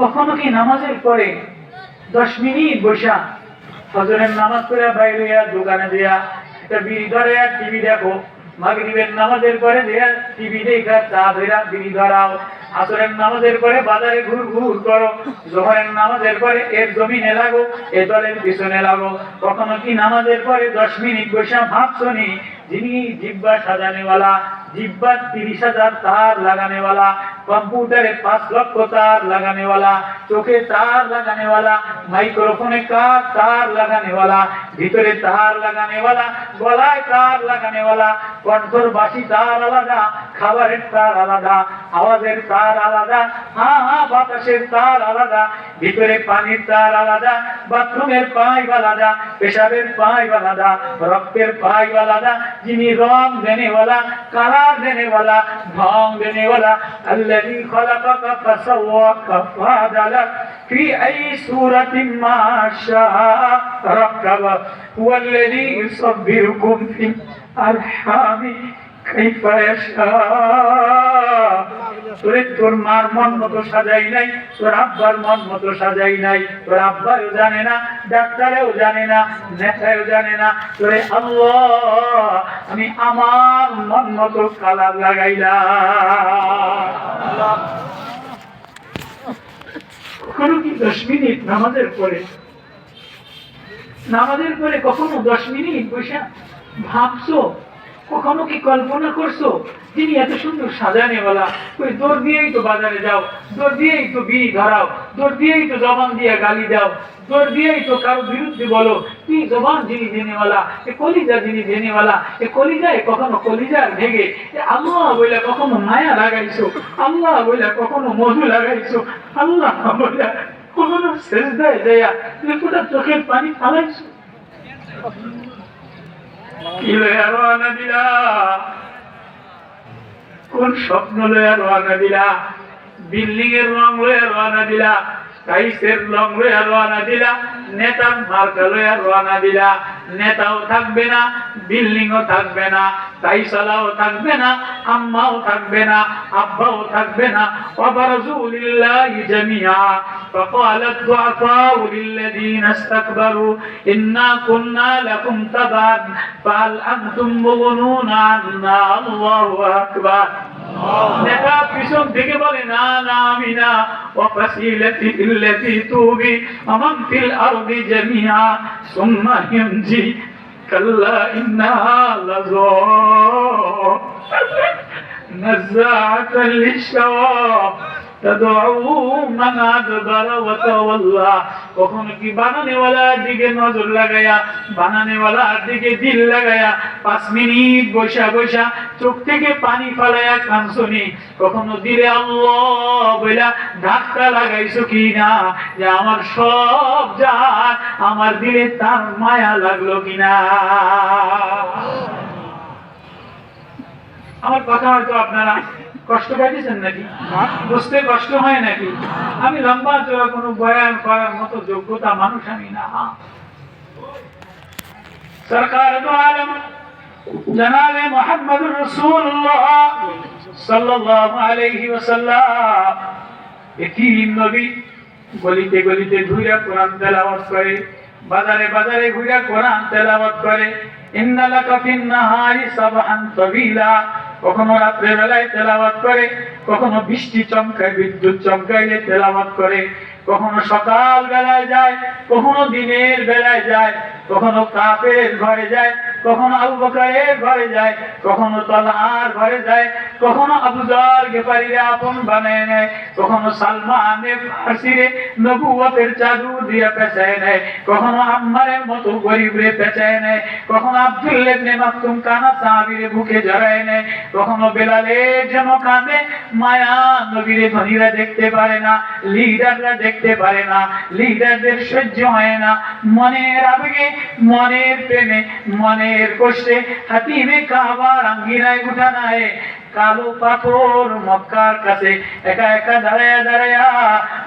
কখনো কি নামাজের পরে দশ মিনিট বসা? নামাজ পড়ে বাইরে দোকানে দেয়া, একটা বিড়ি ধরে টিভি দেখো। মাগরিবের নামাজের পরে দেয়া, টিভি দেখা চা ধরা বিড়ি ধরাও। আসরের নামাজের পরে বাজারে ঘুর ঘুর করো। জোহরের নামাজের পরে এর জমিনে লাগো, এ দলের পিছনে লাগো। কখনো কি নামাজের পরে দশ মিনিট বসা ভাবছ নি? যিনি জিব্বা সাজানেওয়ালা জিব্বার তিরিশ হাজার তার লাগানেওয়ালা কম্পিউটারে পাঁচ লক্ষ তার লাগানেওয়ালা, চোখে তার লাগানেওয়ালা, মাইক্রোফোনে কার তার লাগানেওয়ালা, ভিতরে তার লাগানেওয়ালা, গলায় তার লাগানেওয়ালা, কণ্ঠর বাসি তার আলাদা, খাবারের তার আলাদা, আওয়াজের তার আলাদা, হা হা, বাতাসের তার আলাদা, ভিতরে পানির তার আলাদা, বাথরুমের পাইপ আলাদা, পেশাবের পাইপ আলাদা, রক্তের পাইপ আলাদা, যিনি রং দেনেওয়ালা, কালার দেনেওয়ালা, ঢং দেনেওয়ালা الذي خلقك فسواك فعدلك في أي سورة ما شاء ركب هو الذي يصبركم في الأرحام كيف يشاء তোরে তোর মার মন মতো সাজাই নাই তোর আব্বার মন মতো সাজাই নাই তোর আব্বাও জানে না ডাক্তারেও জানে না নেতাও জানে না তোরে আল্লাহ আমি আমার মন মতো কালার লাগাইলাম কখনো কি দশ মিনিট নামাজের পরে? নামাজের পরে কখনো দশ মিনিট বসে ভাবছ কখনো কি কল্পনা করছ? তিনি এত সুন্দর সাজানেওয়ালা ওই দৌড় দিয়েই তো বাজারে যাও, দৌড় দিয়েই তো বিড়ি ধরাও, দৌড় দিয়েই তো জবান দিয়ে গালি দাও, দৌড় দিয়েই তো কারও বিরুদ্ধে বলো, কি জবান যিনি দেনেওয়ালা, এ কলিজা যিনি দেনেওয়ালা, এ কলিজায় কখনো কলিজার এ আল্লাহ বইলা কখনো মায়া লাগাইছো, আল্লাহ বইলা কখনো মধু লাগাইছো, আল্লাহ বইলা কখনো শেষ দেয় যাইয়া চোখের পানি ফালাইছো। কি দিলা কোন স্বপ্ন লইয়া রওনা দিলা? বিল্ডিং এর রং লইয়া রওনা দিলা? টাইসের রং লইয়া রওনা দিলা নেতার মার্কা লইয়া রওনা দিলা নেতাও থাকবে না বিল্ডিংও থাকবে না টাইসালাও থাকবে না আম্মাও থাকবে না আব্বাও থাকবে না وبرزوا لله جميعا فقال الضعفاء للذين استكبروا إنا كنا لكم تبعا فهل أنتم مغنون عنا الله أكبر নেতা পিছন থেকে বলে না না আমি না وفصيلتي التي توبي ومن في الأرض جميعا ثم ينجي كلا إنها لظى نزاعة للشوى কখনো কি বানানেওয়ালার দিকে নজর লাগাইয়া, বানানেওয়ালার দিকে দিল লাগাইয়া, পাঁচ মিনিট বৈশা বৈশা চোখ থেকে পানি ফালাইয়া কানসনি কখনো দিলে আল্লাহ ধাক্কা লাগাইছো কি না যে আমার সব যা আমার দিলে তার মায়া লাগল কিনা? আমার কথা হয়তো আপনারা কষ্ট পাইতেছেন নাকি? বুঝতে কষ্ট হয় নাকি? আমি লম্বা চড়া কোনো বয়ান করার মতো যোগ্যতা মানুষ আমি না। সরকার তো আলম জনাবে মোহাম্মদ রসুল্লাহ সাল্লাল্লাহু আলাইহি ওয়াসাল্লাম। নবী গলিতে গলিতে কোরআন তেলাওয়াত করে, বাজারে বাজারে ঘুরে কোরআন তেলাওয়াত করে। ইন্নালাকা ফিন নাহারি সাবহান তাবিলা। কখনো রাত্রে বেলায় তেলাবাদ করে, কখনো বৃষ্টি চমকায়, বিদ্যুৎ চমকাইলে তেলাবাদ করে, কখনো সকাল বেলায় যায়, কখনো দিনের বেলায় যায়, কখনো কাপের ঘরে যায় কখনো আবু বকরের ঘরে যায়, কখনো তলহার ঘরে যায়, কখনো আবু জার গেফারিরে আপন বানায় নেয়, কখনো সালমানে ফার্সিরে নবুয়তের চাদু দিয়ে পেঁচায় নেয়, কখনো আম্মারের মতো গরিবরে পেঁচায় নেয়, কখনো আব্দুল ইবনে মাকতুম কানা সাহাবীরে বুকে জড়ায় নেয়, কখনো বেলালের যেন কাঁদে মায়া নবীরে ধনীরা দেখতে পারে না লিডাররা দেখতে পারে না লিডারদের সহ্য হয় না, মনের আবেগে, মনের প্রেমে মনের কষ্টে হাতিমে কাবার আঙ্গিনায় উঠানায় কালো পাথর মক্কার কাছে একা একা দাঁড়ায়া দাঁড়ায়া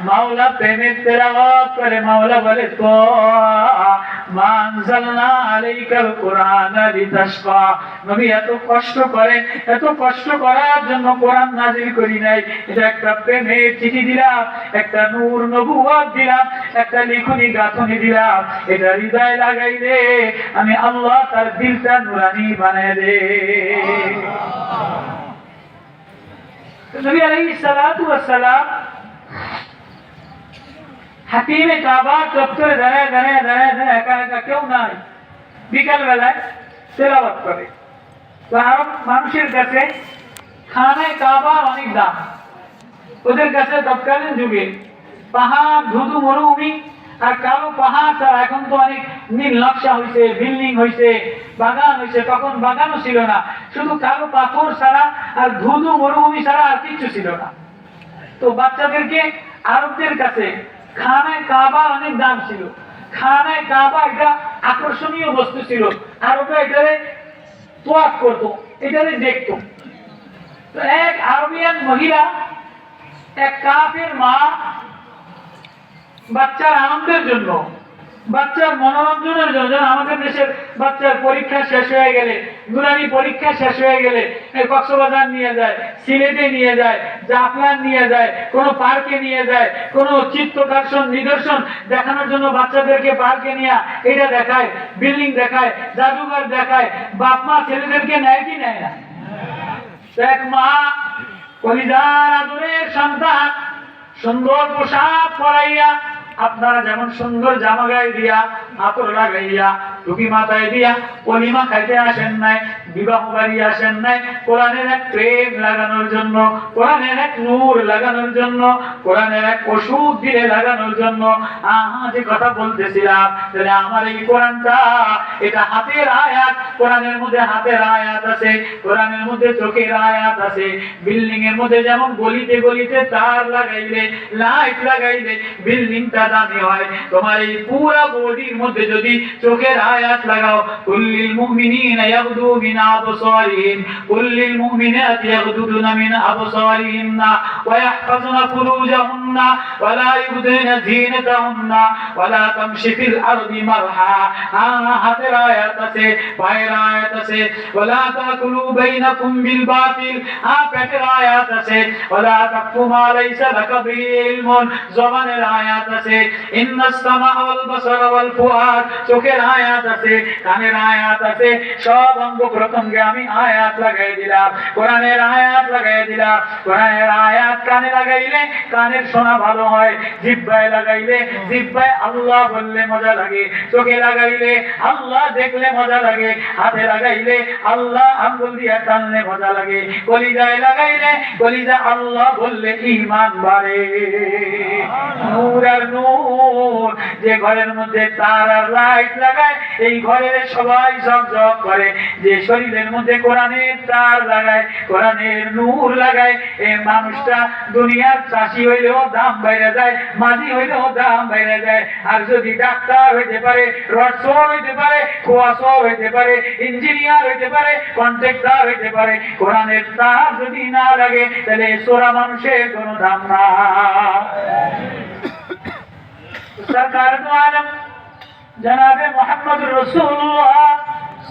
মাওলা প্রেমের তেরাওয়াত করে, মাওলা বলে তো এত কষ্ট করার জন্য কোরআন একটা চিঠি দিলাম, একটা দিলাম, একটা লিখনি দিলাম। এটা হৃদয় আমি আল্লাহ তার দিলটা নুরানি বানায় দে। নবী আলাইহিস সালাতু ওয়াস সালাম হাতিমে কাবা চত্বরে দাঁড়ায় দাঁড়ায় দাঁড়ায় দাঁড়ায় একা একা কেউ নাই। বিকাল বেলায় তেলাওয়াত করে। তো আরব মানুষের কাছে খানায় কাবা অনেক দাম। ওদের কাছে তৎকালীন যুগে পাহাড়, ধুধু, মরুভূমি আর কালো পাহাড় ছাড়া এখন তো অনেক নীল নকশা হয়েছে বিল্ডিং হয়েছে বাগান হয়েছে তখন বাগানও ছিল না। শুধু কালো পাথর ছাড়া আর ধুধু, মরুভূমি ছাড়া আর কিচ্ছু ছিল না। তো বাচ্চাদেরকে আরবদের কাছে খানায় কাবা অনেক দাম ছিল। খানায় কাবা একটা আকর্ষণীয় বস্তু ছিল। আরবরা এটারে তোয়াক করতো, এটারে দেখতো। এক আরবিয়ান মহিলা, এক কাপের মা, বাচ্চার আনন্দের জন্য বাচ্চার মনোরঞ্জনের জন্য আমাদের দেশের বাচ্চার পরীক্ষা শেষ হয়ে গেলে, নুরানি পরীক্ষা শেষ হয়ে গেলে কক্সবাজার নিয়ে যায়, সিলেটে নিয়ে যায়, জাফরান নিয়ে যায়, কোনো পার্কে নিয়ে যায়, কোনো চিত্রকর্ষণ নিদর্শন দেখানোর জন্য বাচ্চাদেরকে পার্কে নিয়ে এটা দেখায়, বিল্ডিং দেখায়, জাদুঘর দেখায়, বাপ, মা ছেলেদেরকে নেয় কি নেয় না? এক মা পরিদার আদরের সন্তান, সুন্দর পোশাক পরাইয়া আপনারা যেমন সুন্দর জামা গায়ে দিয়া আতর লাগাইয়া, টুপি মাথায় দিয়া, কলিমা খাইতে আসেন নাই বিবাহ বাড়ি আসেন নাই। কোরআনের এক প্রেম লাগানোর জন্য, কোরআনের এক নূর লাগানোর জন্য, কোরআনের এক ওষুধ দিয়ে লাগানোর জন্য। আহা, যে কথা বলতেছিলাম, তাহলে আমার এই কোরআনটা, এটা হাতের আয়াত। কোরআনের মধ্যে হাতের আয়াত আছে, কোরআনের মধ্যে চোখের আয়াত আছে। বিল্ডিং এর মধ্যে যেমন গলিতে গলিতে তার লাগাইলে, লাইট লাগাইলে বিল্ডিংটা দামি হয়। তোমার এই পুরা বডির মধ্যে যদি চোখের আয়াত লাগাও, কুল্লিল মুমিনিনা ইয়াগদু মিন মিন আবসারিহিন্না ওয়া ইয়াহফাজুনা ফুরুজাহুন্না ওয়া লা ইউবদিনা জিনাতাহুন্না ওয়া লা তামশি ফিল আরদি মারহা আ হাতের আয়াত আছে, পায়ের আয়াত আছে। বাইনাকুম বিল বাতিল আ পেটের আয়াত আছে। লা তাকফু মা লাইসা লাকা বিহি ইলমুন জবানের আয়াত আছে। ওয়াল বাসারা ওয়াল ফুআদ চোখের আয়াত আছে, কানের আয়াত আছে, সব অঙ্গ প্রত্যঙ্গে আমি আয়াত লাগাই দিলাম। কোরআনের আয়াত লাগাই দিলাম। কোরআনের আয়াত কানে লাগাইলে কানের শোনা ভালো হয়, জিব্বায় লাগাইলে জিব্বায় আল্লাহ বললে মজা লাগে। চোখে লাগাইলে আল্লাহ দেখলে মজা লাগে। হাতে লাগাইলে আল্লাহ আঙ্গুল দিয়ে টানলে মজা লাগে। কলিজায় লাগাইলে কলিজা আল্লাহ বললে ইমান বাড়ে। নূর আর নূর, যে ঘরের মধ্যে তার আর লাইট লাগায়, এই ঘরের সবাই ঝকঝক করে। যে শরীরের মধ্যে কোরআনের তার লাগায়, কোরআনের নূর লাগায়। এই মানুষটা দুনিয়ার চাষি হইলেও দাম বাইরে যায়, মাঝি হইলেও দাম বাইরে যায়। আর যদি ডাক্তার হইতে পারে রডসর হইতে পারে খোয়াসর হইতে পারে, ইঞ্জিনিয়ার হইতে পারে, কন্ট্রাক্টর হইতে পারে, কোরআনের তার যদি না লাগে, তাহলে সোরা মানুষের কোনো দাম না। সরকার জনাবে মোহাম্মদ রসুল্লাহ।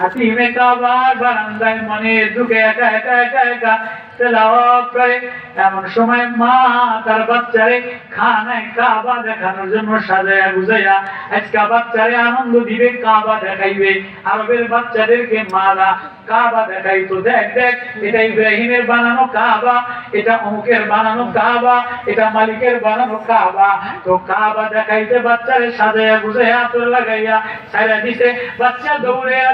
হাতিমে কাবার বারান্দায় মনে, দুঃখে একা একা একা একা এমন সময় মা তার বাচ্চারে খানায় কাবা দেখানোর জন্য সাজায়া গুজাইয়া, আজকে বাচ্চারে আনন্দ দিবে, কাবা দেখাইবে। আরবের বাচ্চাদেরকে মারা কাবা দেখাইতো। দেখ দেখ, এটা ইব্রাহিমের বানানো কাবা, এটা অমুকের বানানো কাবা, এটা মালিকের বানানো কাবা। তো কাবা দেখাইতে বাচ্চারে সাজায়া গুজাইয়া আতর লাগাইয়া সাইরা দিছে, বাচ্চা দৌড়েয়া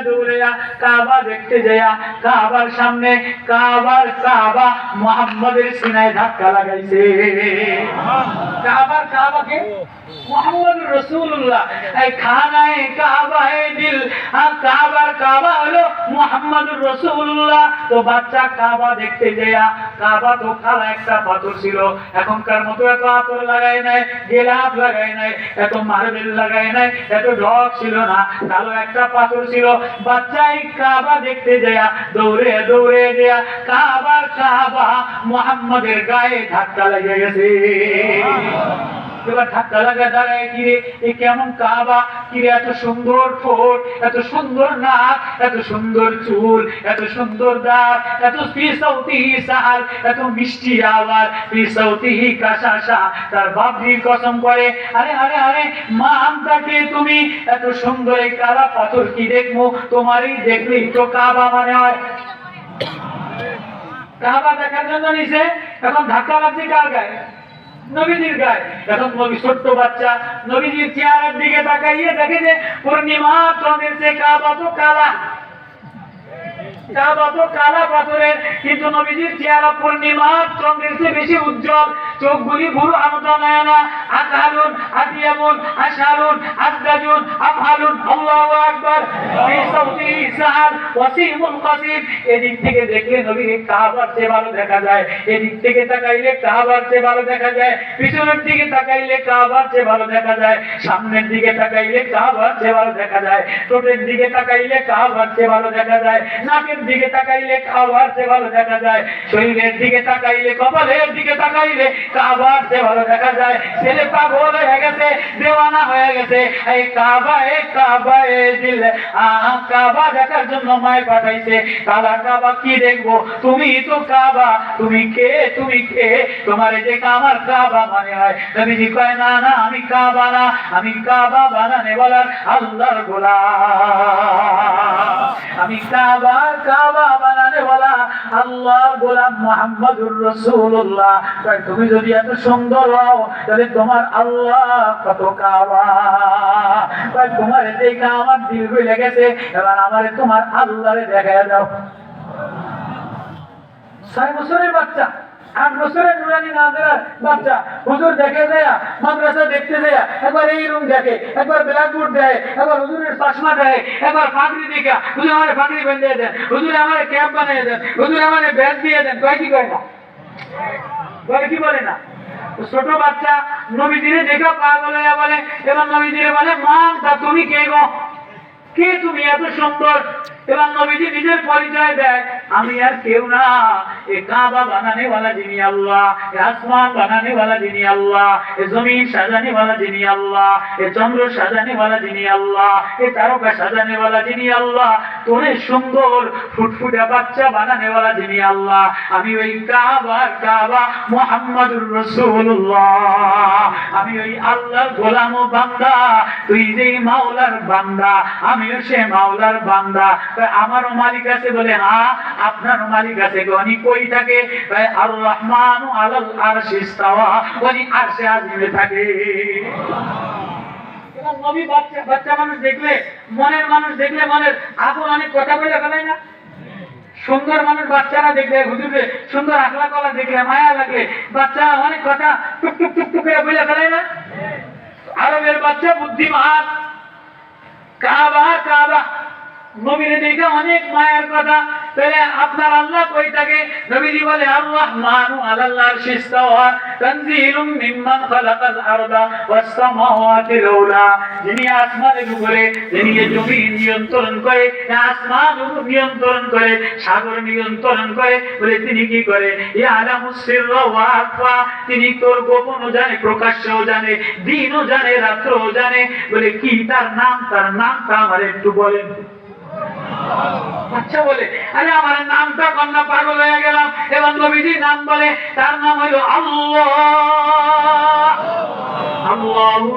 এখনকার মতো এত আতর লাগায় নাই, গেলাপ লাগায় নাই, এত মার্বেল লাগায় নাই, এত ঢক ছিল না। কালো একটা পাথর ছিল। বাচ্চা এই কাবা দেখতে যেয়া দৌড়ে দৌড়ে যেয়া কাবার কাবা মোহাম্মদের গায়ে ধাক্কা লেগে গেছে। এবার ধাক্কা লাগা দাঁড়ায়, কিরে, এ কেমন কাবা? কিরে, এত সুন্দর ঠোঁট, এত সুন্দর নাক, এত সুন্দর চুল, এত সুন্দর দাঁত, এত পিসৌতি সাহাল এত মিষ্টি আওয়াজ পিসৌতি কাশাসা, তার বাবরির কসম করে, আরে আরে আরে, মা, আমটাকে তুমি এত সুন্দর এই কালা পাথর কি দেখব? তোমারই দেখলেই তো কাবা মানে হয়। কাবা দেখার জন্য নিছে, এখন ধাক্কা লাগছে কার গায়ে? নবীজির গায়ে। যখন নবী ছোট্ট বাচ্চা। নবীজির চেহারার দিকে তাকাইয়ে দেখে যে পূর্ণিমা কাবা তো কালা। পিছনের দিকে তাকাইলে কাবার চেয়ে ভালো দেখা যায়। সামনের দিকে তাকাইলে কাবার চেয়ে ভালো দেখা যায়। ঠোঁটের দিকে তাকাইলে কাবার চেয়ে ভালো দেখা যায়। নাকের দিকে তাকাইলে কাবার চেয়ে ভালো দেখা যায়। শরীরের দিকে তাকাইলে, কপালের দিকে তাকাইলে কাবার চেয়ে ভালো দেখা যায়। ছেলে পাগল হয়ে গেছে, দেওয়ানা হয়ে গেছে। এই কাবা এ কাবা এ কাবা দেখার জন্য মায় পাঠাইছে। কালা কাবা কি দেখব? তুমি তো কাবা। তুমি কে? তুমি কে? তোমার যে আমার কাবা মানে হয়। নবীজি কয়, না না, আমি কাবা না। আমি কাবা বানানে বলার আল্লাহর গোলাম। আমি কাবা তুমি যদি এত সুন্দর হও, তাহলে তোমার আল্লাহ কত কাবা। তোমার দেখা আমার দিল লেগেছে এবার আমারে তোমার আল্লাহরে দেখা দাও। ছয় বছরের বাচ্চা। বছরের নুরানি নাজেরার বাচ্চা, হুজুর দেখে দেয়া মাদ্রাসা দেখতে দেয়া একবার এই রুম দেখে, একবার ব্ল্যাকবোর্ড দেয়, একবার হুজুরের চশমা দেয়, একবার ফাঁকরি দেখে, হুজুর আমার ফাঁকরি বেঁধে দেন, হুজুর আমার ক্যাপ বানিয়ে দেন, হুজুর আমার ব্যাগ দিয়ে দেন, কয় কি কয় না? কয় কি বলে না? ছোট বাচ্চা নবীজিরে দেখা পাগল হয়ে বলে, এবার নবীজিরে বলে, মা, তা তুমি কে গো? কে তুমি এত সুন্দর এবার নবীজি নিজের পরিচয় দেয় আমি আর কেউ না এ কাবা বানানে वाला যিনি আল্লাহ এ আসমান বানানে वाला যিনি আল্লাহ এ জমিন সাজানে वाला যিনি আল্লাহ এ চন্দ্র সাজানে वाला যিনি আল্লাহ এ তারকা সাজানে वाला যিনি আল্লাহ তোরে সুন্দর ফুটফুটে বাচ্চা বানানে वाला যিনি আল্লাহ আমি ওই কাবা কাবা মুহাম্মাদুর রাসূলুল্লাহ আমি ওই আল্লাহর গোলাম ও বান্দা তুই যেই মাওলার বান্দা আমিও সে মাওলার বান্দা। আমারও মালিক আছে বলে হ্যাঁ আপনারও মালিক আছে উনি কই থাকে? আর রহমান আলাল আরশি ইস্তাওয়া, উনি আরশে আজিমে থাকে। টুক টুক আরবের বাচ্চা বুদ্ধিমান। কাবা কাবা নবীর দিকে অনেক মায়ের কথা। তাহলে আপনার আল্লাহ কই থাকে নবীজি বলে আল্লাহ মানু আল্লাহ শিস্তাওয়া তানজিলুম মিম্মান খালাকাল আরদা ওয়াস সামাওয়াতি লাউলা যিনি আসমানের উপরে যিনি জমি নিয়ন্ত্রণ করে আসমান নিয়ন্ত্রণ করে, সাগর নিয়ন্ত্রণ করে, বলে তিনি কি করে? ইয়ালামুস সিররা ওয়া আখফা তিনি তোর গোপনও জানে, প্রকাশ্যও জানে, দিনও জানে, রাত্রও জানে। বলে, কি তার নাম? তার নামটা আমার একটু বলেন। আচ্ছা বলে, আরে আমার নামটা কন্যা পাগল হয়ে গেলাম। এবার নবীজি নাম বলে, তার নাম হলো আল্লাহ। আল্লাহু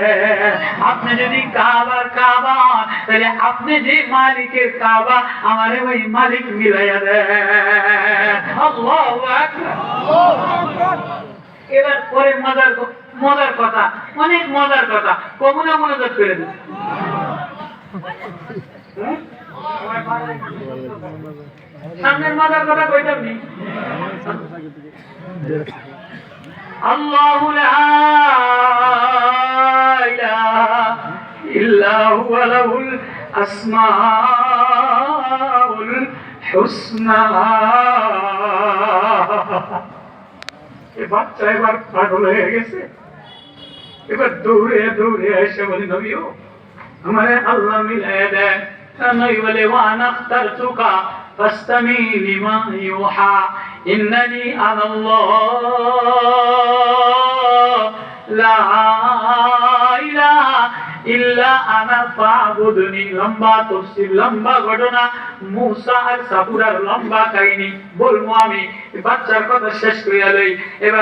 আপনি যদি কাবার কাবা, তাহলে আপনি যে মালিকের কাবা, আমার ওই মালিক মিলাইয়া এবার পরে মজার মজার কথা, অনেক মজার কথা। কমনা মনোযোগ করে দিন। সামনের মজার কথা কইতাম নি? আল্লাহু হুয়া লাহুল আসমাউল হুসনা। বাচ্চা এবার পাগল হয়ে গেছে। এবার দৌড়ে দৌড়ে এসে বলি, নবীও, আমারে আল্লাহ মিলাই দেন। নবী বলে ওয়ানা আখতারতুকা ফাস্তামি লিমা ইউহা। ইন্নানি আনাল্লাহ লা ইলাহা ইল্লা আনা ফাবুদনি লম্বা তফসির লম্বা ঘটনা। মুসা আর সাবুরার লম্বা কাহিনী। বলব আমি বাচ্চার কথা শেষ করে লই। এবার